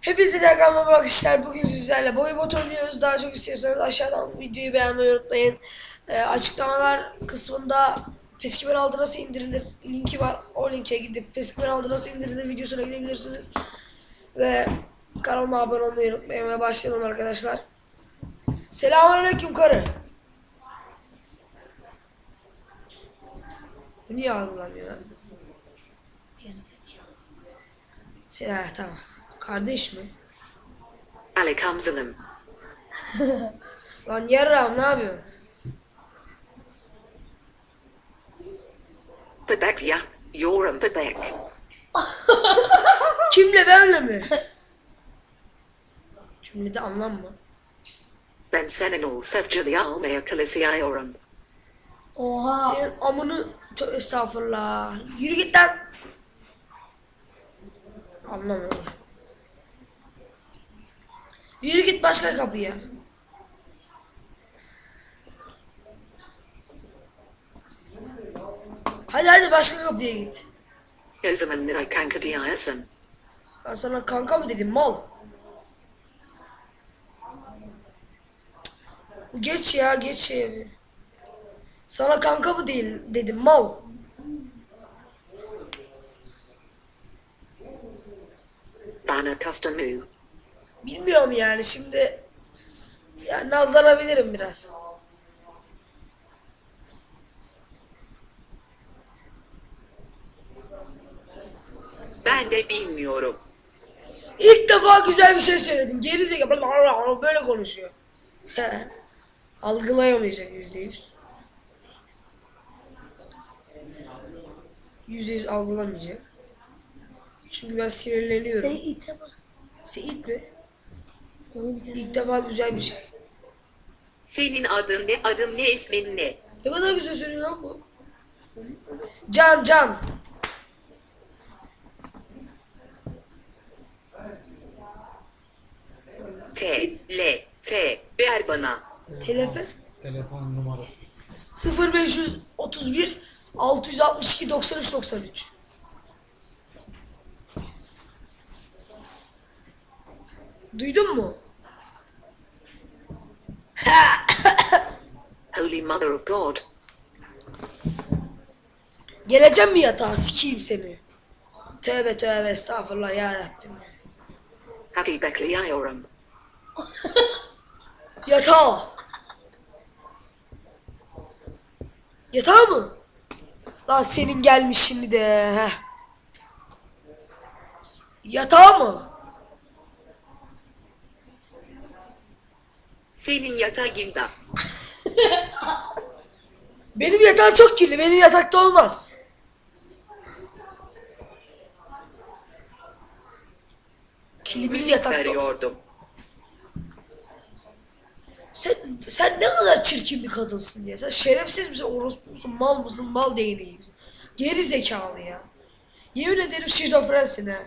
Hepinize de merhaba arkadaşlar. Bugün sizlerle boy bot oynuyoruz. Daha çok istiyorsanız aşağıdan videoyu beğenmeyi unutmayın. Ee, açıklamalar kısmında Peskimer altı nasıl indirilir linki var. O linke gidip Peskimer altı nasıl indirilir videosuna gidebilirsiniz. Ve kanalıma abone olmayı unutmayın ve başlayalım arkadaşlar. Selamünaleyküm karı. Bu niye algılamıyor lan? Gerizekalı. Selam tamam. Kardeş mi? Alec Hamzalim. Lan yarram ne yapıyorsun? Bebek ya. Yoram bebek. Kimle benle mi? Cümlede anlam mı? Ben senin ol sevgili almaya kalesiyorum. Oha. Senin amını estağfurullah. Yürü git lan. Anlamıyorum. Yürü git başka kapıya. Hadi hadi başka kapıya git. O zaman nere kanka diyorsun? Ben sana kanka mı dedim mal? Geç ya geç evi. Sana kanka mı değil dedim mal. Bana custom move. Bilmiyorum yani şimdi yani nazlanabilirim biraz. Ben de bilmiyorum. İlk defa güzel bir şey söyledim. Geri zekalı böyle konuşuyor. Algılayamayacak yüzde yüz. Yüzde yüz algılamayacak. Çünkü ben sinirleniyorum. Sen ite bas. Seyit mi? İlk defa güzel bir şey. Senin adın ne? Adın ne? ismin ne? Ne kadar güzel söylüyor lan bu. Can can. T, L, T. Ver bana. Telefe. Telefon numarası. 0531 662 93 93. Duydun mu? Holy Mother of God. Geleceğim mi yatağa sikeyim seni. Tövbe tövbe estağfurullah ya Rabbim. Hadi bekliyorum. Yatağa. Yatağa mı? Lan senin gelmiş şimdi de. Heh. Yatağa mı? Senin yatağında. Benim yatağım çok kirli. Benim yatakta olmaz. Kilimini Müzik yatakta. veriyordum. Sen, sen ne kadar çirkin bir kadınsın ya. Sen şerefsiz misin, orospu musun, mal mısın, mal değneği misin? Geri zekalı ya. Yemin ederim şizofrensin ha.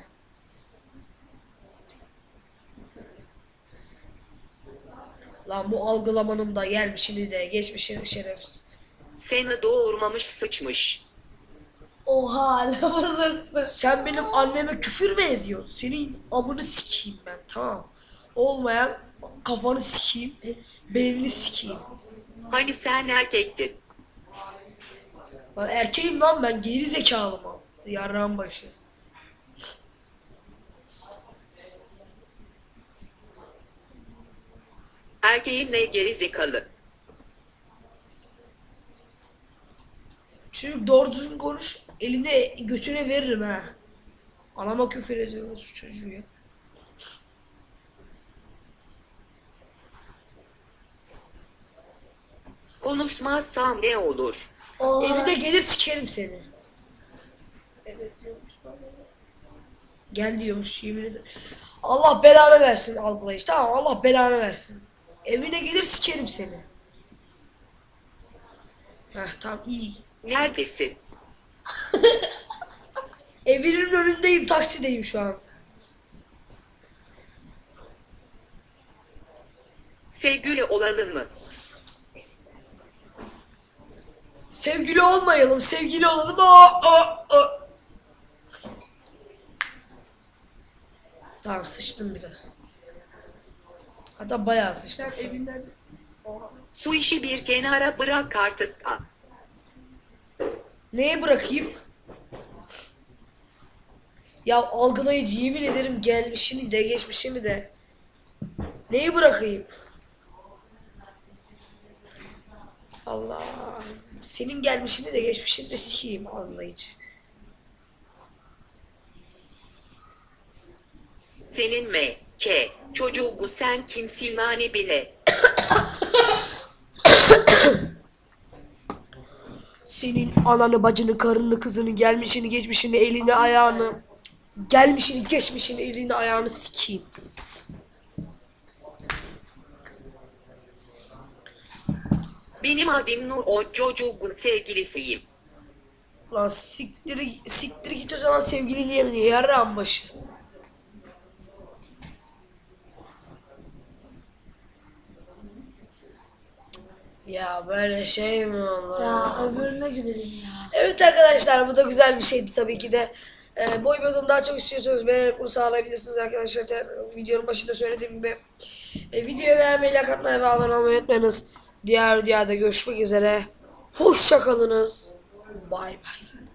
Lan bu algılamanın da gelmişini de geçmişini şerefsiz. Seni doğurmamış sıçmış. Oha lafı soktu. Sen benim anneme küfür mü ediyorsun? Senin amını sikeyim ben tamam. Olmayan kafanı sikeyim, beynini sikeyim. Hani sen erkektin. Lan erkeğim lan ben geri zekalı mı? Yarrağın başı. Erkeğin ne geri zekalı. Çocuk doğru düzgün konuş. Eline götüne veririm ha. Anama küfür ediyoruz bu çocuğu ya. Konuşmazsam ne olur? Oha. Evine gelir sikerim seni. Evet diyormuş bana. Gel diyormuş yemin ederim. Allah belanı versin algılayış tamam Allah belanı versin. Evine gelir sikerim seni. Heh tamam iyi. Neredesin? Evinin önündeyim taksideyim şu an. Sevgili olalım mı? Sevgili olmayalım sevgili olalım. Aa, aa, aa. Tamam sıçtım biraz. Hatta bayağı evinden... Oha. Su işi bir kenara bırak artık. Neyi bırakayım? Ya algılayıcı yemin ederim gelmişini de geçmişini de. Neyi bırakayım? Allah. Senin gelmişini de geçmişini de sikeyim algılayıcı. Senin me, ke, çocuğu sen kimsin nane bile. Senin ananı, bacını, karını, kızını, gelmişini, geçmişini, elini, ayağını, gelmişini, geçmişini, elini, ayağını sikeyim. Benim adım Nur o çocuğun sevgilisiyim. Lan siktir, siktir git o zaman sevgilin yerine yarrağın başı. Ya böyle şey mi olur? Ya öbürüne gidelim ya. Evet arkadaşlar bu da güzel bir şeydi tabii ki de. Ee, boy bodunu daha çok istiyorsanız beğenerek bunu sağlayabilirsiniz arkadaşlar. Te- Videonun başında söylediğim gibi. E, videoyu beğenmeyi, like atmayı ve abone olmayı unutmayınız. Diğer videoda görüşmek üzere. Hoşçakalınız. Bay bay.